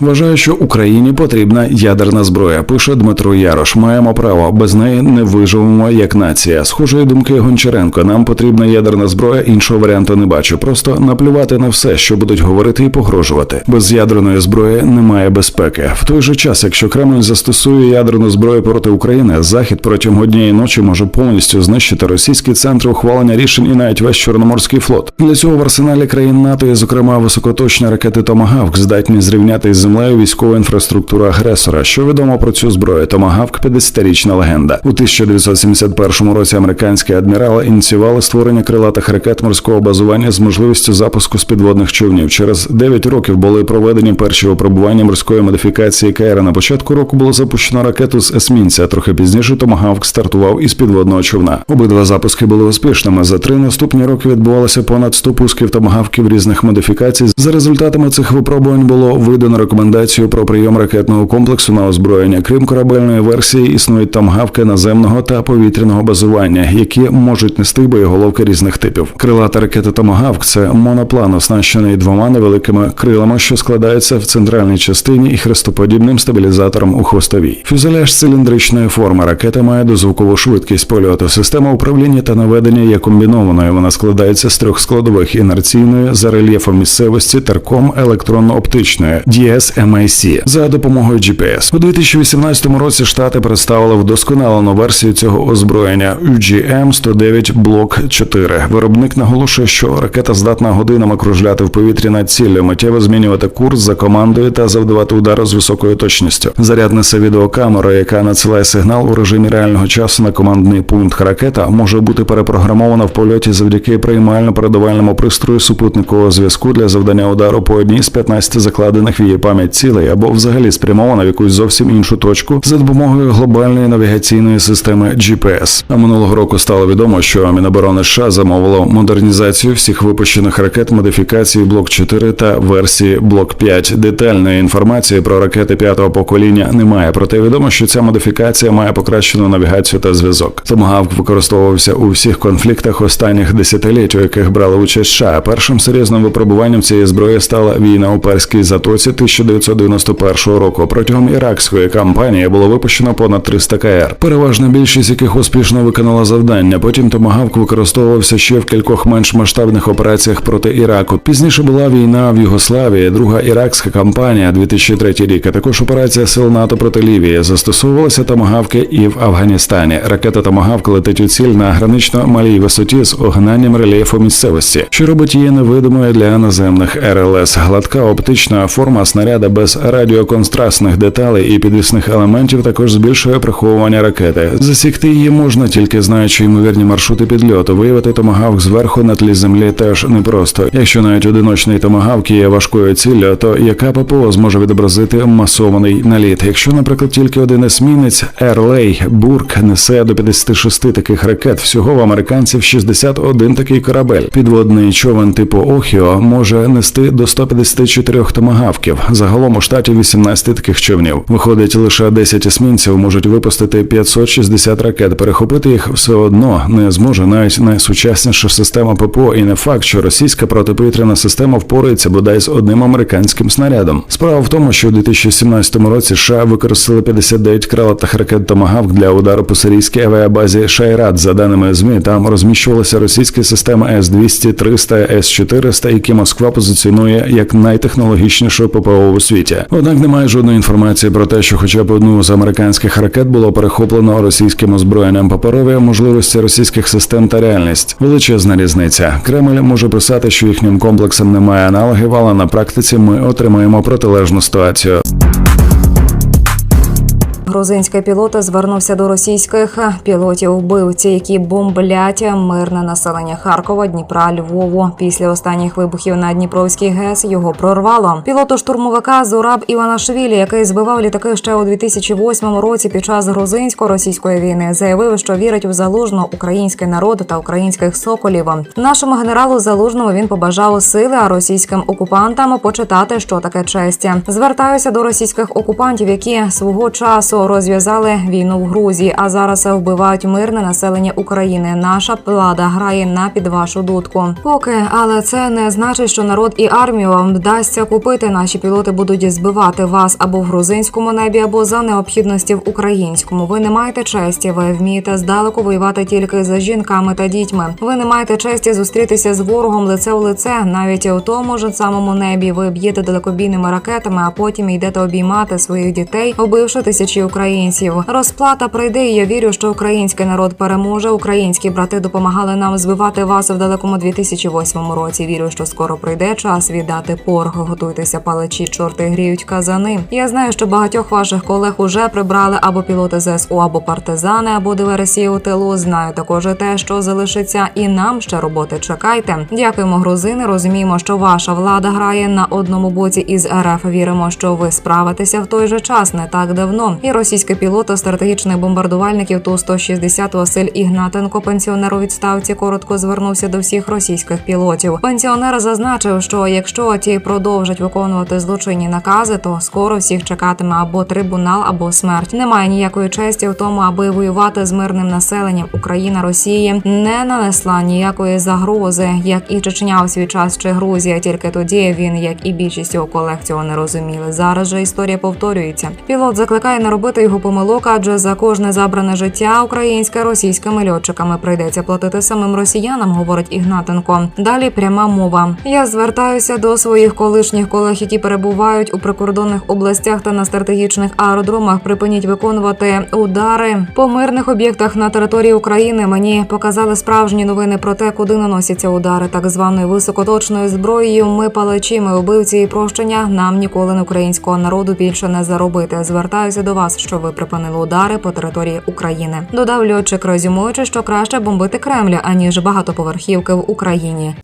Вважаю, що Україні потрібна ядерна зброя. Пише Дмитро Ярош. Маємо право без неї не виживемо як нація. Схожої думки Гончаренко. Нам потрібна ядерна зброя. Іншого варіанту не бачу. Просто наплювати на все, що будуть говорити і погрожувати. Без ядерної зброї немає безпеки. В той же час, якщо Кремль застосує ядерну зброю проти України, Захід протягом однієї ночі може повністю знищити російські центри ухвалення рішень і навіть весь Чорноморський флот. Для цього в арсеналі країн НАТО є, зокрема, високоточні ракети Томагавк, здатні зрівняти із землею військову інфраструктуру агресора. Що відомо про цю зброю? Томагавк – 50-річна легенда. У 1971 році американські адмірали ініціювали створення крилатих ракет морського базування з можливістю запуску з підводних човнів. Через 9 років були проведені перші випробування морської модифікації КР. На початку року було запущено ракету з есмінця. Трохи пізніше Томагавк стартував із підводного човна. Обидва запуски були успішними. За три наступні роки відбувалося понад 100 пусків томагавків різних модифікацій. За результатами цих випробувань було видано рекомендацію про прийом ракетного комплексу на озброєння. Крім корабельної версії, існують томагавки наземного та повітряного базування, які можуть нести боєголовки різних типів. Крилата ракета Томагавк це моноплан, оснащений двома невеликими крилами, що складаються в центральній частині і хрестоподібним стабілізатором у хвостовій. Фюзеляж циліндричної форми ракета має дозвукову швидкість польоту. Система управління та наведення є комбінованою. Вона складається з трьох складових інерційної за рельєфом місцевості терком електронно-оптичної DSMIC за допомогою GPS. У 2018 році штати представили вдосконалену версію цього озброєння UGM 109 Block 4. Виробник наголошує, що ракета здатна годинами кружляти в повітрі над ціллю, миттєво змінювати курс за командою та завдавати удару з високою точністю. Заряд несе відеокамера, яка надсилає сигнал у режимі реального часу на командний пункт. Ракета може бути перепрограмована в польоті завдяки приймально-передавальному пристрою супутникового зв'язку для завдання удару по одній з 15 закладених в її пам'ять цілей або взагалі спрямована в якусь зовсім іншу точку за допомогою глобальної навігаційної системи GPS. А минулого року стало відомо, що Міноборони США замовило модернізацію всіх випущених ракет модифікації Блок 4 та версії Блок 5. Детальної інформації про ракети п'ятого покоління немає. Проте відомо, що ця модифікація має покращену навігацію та зв'язок. Томагавк використовувався у всіх конфліктах останніх десятиліть, у яких брали участь США. Першим серйозним випробуванням цієї зброї стала війна у Перській затоці 1991 року. Протягом іракської кампанії було випущено понад 300 КР. Переважна більшість яких успішно виконала завдання. Потім Томагавк використовувався ще в кількох менш масштабних операціях проти Іраку. Пізніше була війна в Югославії, друга іракська кампанія 2003 рік. а Також операція сил НАТО проти Лівії. Застосовувалися томагавки і в Афганістані. Ракета Томагавк летить у ціль на гранично малій висоті з огнанням рельєфу місцевості, що робить її невидимою для наземних РЛС. Гладка оптична форма снаряда без радіоконтрастних деталей і підвісних елементів також збільшує приховування ракети. Засікти її можна тільки знаючи ймовірні маршрути підльоту. Виявити томагавк зверху на тлі землі теж непросто. Якщо навіть одиночний томагавк є важкою ціллю, то яка ППО зможе відобразити масований наліт? Якщо, наприклад, тільки один есмінець Ерлей Бурк несе до 56 таких ракет, всього в американців 61 такий корабель. Підводний човен типу Охіо може нести до 154 томагавків. Загалом у штаті 18 таких човнів. Виходить, лише 10 есмінців можуть випустити 560 ракет. Перехопити їх все одно не зможе навіть найсучасніша система ППО, і не факт, що російська протиповітряна система впорається бодай з одним американським снарядом. Справа в тому, що у 2017 році США використали 59 крилатих ракет Томагавк для удару по сирійській авіабазі Шайрат. За даними ЗМІ, там розміщувалися російські системи С-200, 300, С-400, які Москва позиціонує як найтехнологічнішу ППО у світі. Однак немає жодної інформації про те, що хоча б одну з американських ракет було перехоплено російським озброєнням паперові можливості російських систем та реальність. Величезна різниця. Кремль може писати, що їхнім комплексам немає аналогів, але на практиці ми отримаємо протилежну ситуацію. Грузинський пілот звернувся до російських пілотів вбивці, які бомблять мирне населення Харкова, Дніпра, Львову. Після останніх вибухів на Дніпровській ГЕС його прорвало. Пілоту штурмовика Зураб Іванашвілі, який збивав літаки ще у 2008 році під час грузинсько-російської війни, заявив, що вірить у залужно український народ та українських соколів. Нашому генералу залужному він побажав сили, а російським окупантам почитати, що таке честь. Звертаюся до російських окупантів, які свого часу часу розв'язали війну в Грузії, а зараз вбивають мирне населення України. Наша влада грає на під вашу дудку. Поки, але це не значить, що народ і армію вам вдасться купити. Наші пілоти будуть збивати вас або в грузинському небі, або за необхідності в українському. Ви не маєте честі. Ви вмієте здалеку воювати тільки за жінками та дітьми. Ви не маєте честі зустрітися з ворогом лице в лице, навіть у тому ж самому небі. Ви б'єте далекобійними ракетами, а потім йдете обіймати своїх дітей, убивши тисячі українців. Розплата прийде. і Я вірю, що український народ переможе. Українські брати допомагали нам збивати вас в далекому 2008 році. Вірю, що скоро прийде час віддати порг. Готуйтеся, палачі, чорти гріють казани. Я знаю, що багатьох ваших колег уже прибрали або пілоти ЗСУ, або партизани, або диверсії у тилу. Знаю також те, що залишиться, і нам ще роботи чекайте. Дякуємо, грузини. Розуміємо, що ваша влада грає на одному боці із РФ. Віримо, що ви справитеся в той же час не так давно. І російський пілот стратегічних бомбардувальників ту 160 Василь Ігнатенко, пенсіонер у відставці, коротко звернувся до всіх російських пілотів. Пенсіонер зазначив, що якщо ті продовжать виконувати злочинні накази, то скоро всіх чекатиме або трибунал, або смерть. Немає ніякої честі в тому, аби воювати з мирним населенням. Україна Росії не нанесла ніякої загрози, як і Чечня у свій час чи Грузія. Тільки тоді він, як і більшість його колег, цього не розуміли. Зараз же історія повторюється. Пілот закликає не робити його помилок, адже за кожне забране життя українське російськими льотчиками прийдеться платити самим росіянам, говорить Ігнатенко. Далі пряма мова. Я звертаюся до своїх колишніх колег, які перебувають у прикордонних областях та на стратегічних аеродромах. Припиніть виконувати удари по мирних об'єктах на території України. Мені показали справжні новини про те, куди наносяться удари так званою високоточною зброєю. Ми палачі, ми убивці і прощення. Нам ніколи на українського народу більше не заробити. Звертаюся до вас, що ви припинили удари по території України. Додав льотчик, резюмуючи, що краще бомбити Кремля аніж багатоповерхівки в Україні.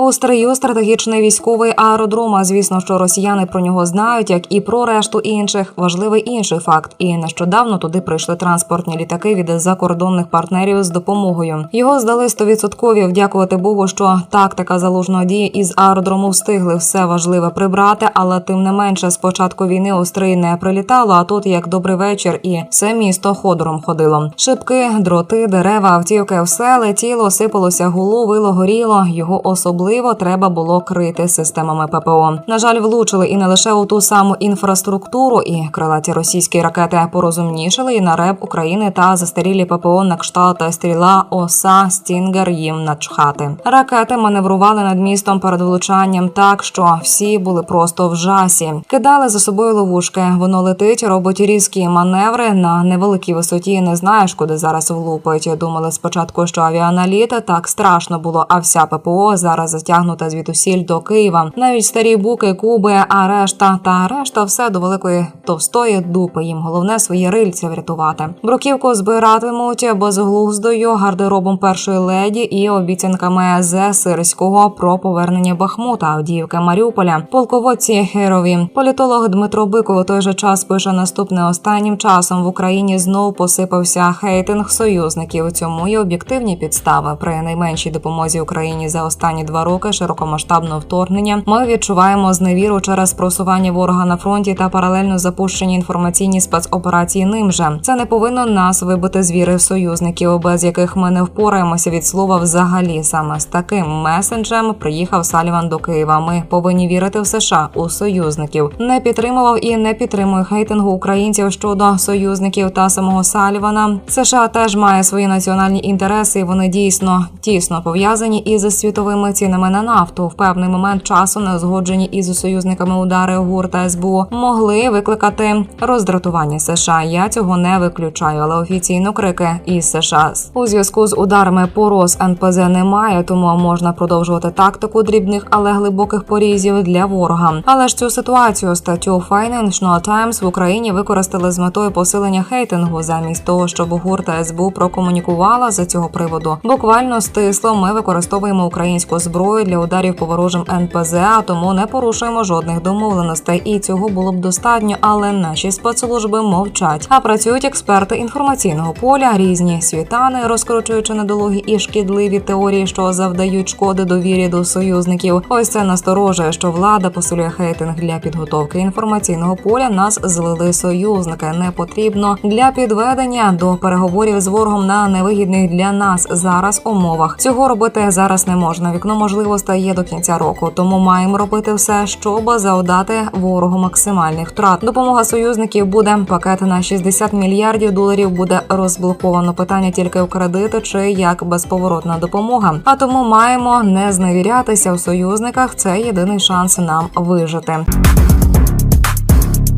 У Стрию стратегічний військовий аеродром. А звісно, що росіяни про нього знають, як і про решту інших. Важливий інший факт. І нещодавно туди прийшли транспортні літаки від закордонних партнерів з допомогою. Його здали стовідсоткові. Вдякувати Богу, що тактика залужної дії із аеродрому встигли все важливе прибрати, але тим не менше, з початку війни у Стрий не прилітало. А тут як добрий вечір, і все місто ходором ходило. Шибки, дроти, дерева, автівки, все летіло, сипалося гуло, вило, горіло. Його особливо треба було крити системами ППО. На жаль, влучили і не лише у ту саму інфраструктуру, і крилаті російські ракети порозумнішали і на реб України та застарілі ППО на кшталт стріла, оса, стінгер їм начхати. Ракети маневрували над містом перед влучанням так, що всі були просто в жасі. Кидали за собою ловушки. Воно летить, робить різкі маневри на невеликій висоті. Не знаєш, куди зараз влупить. Думали спочатку, що авіаналіт так страшно було, а вся ППО зараз затягнута звідусіль до Києва. Навіть старі буки, куби, а решта та решта все до великої товстої дупи. Їм головне свої рильця врятувати. Бруківку збиратимуть безглуздою гардеробом першої леді і обіцянками з Сирського про повернення Бахмута, Авдіївки, Маріуполя, полководці Херові. Політолог Дмитро Биков у той же час пише наступне останнім часом в Україні знову посипався хейтинг союзників. Цьому є об'єктивні підстави при найменшій допомозі Україні за останні два роки широкомасштабного вторгнення. Ми відчуваємо зневіру через просування ворога на фронті та паралельно запущені інформаційні спецоперації. Ним же це не повинно нас вибити з віри в союзників, без яких ми не впораємося від слова взагалі. Саме з таким месенджем приїхав Саліван до Києва. Ми повинні вірити в США у союзників. Не підтримував і не підтримує хейтингу українців щодо союзників та самого Салівана. США теж має свої національні інтереси. і Вони дійсно тісно пов'язані із світовими цінами на нафту. В певний момент часу неузгоджені із союзниками удари ГУР та СБУ могли викликати роздратування США. Я цього не виключаю, але офіційно крики із США у зв'язку з ударами по РОС НПЗ немає, тому можна продовжувати тактику дрібних, але глибоких порізів для ворога. Але ж цю ситуацію статтю Financial Times в Україні використали з метою посилення хейтингу, замість того, щоб ГУР та СБУ прокомунікувала за цього приводу. Буквально стисло ми використовуємо українську зброю зброю для ударів по ворожим НПЗ, а тому не порушуємо жодних домовленостей. І цього було б достатньо, але наші спецслужби мовчать. А працюють експерти інформаційного поля, різні світани, розкручуючи недолугі і шкідливі теорії, що завдають шкоди довірі до союзників. Ось це насторожує, що влада посилює хейтинг для підготовки інформаційного поля. Нас злили союзники. Не потрібно для підведення до переговорів з ворогом на невигідних для нас зараз умовах. Цього робити зараз не можна. Вікно можливостей є до кінця року, тому маємо робити все, щоб завдати ворогу максимальних втрат. Допомога союзників буде пакет на 60 мільярдів доларів. Буде розблоковано питання тільки в кредити чи як безповоротна допомога. А тому маємо не зневірятися в союзниках. Це єдиний шанс нам вижити.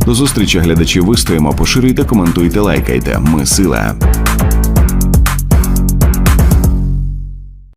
До зустрічі глядачі вистоїмо, поширюйте, коментуйте, лайкайте. Ми сила.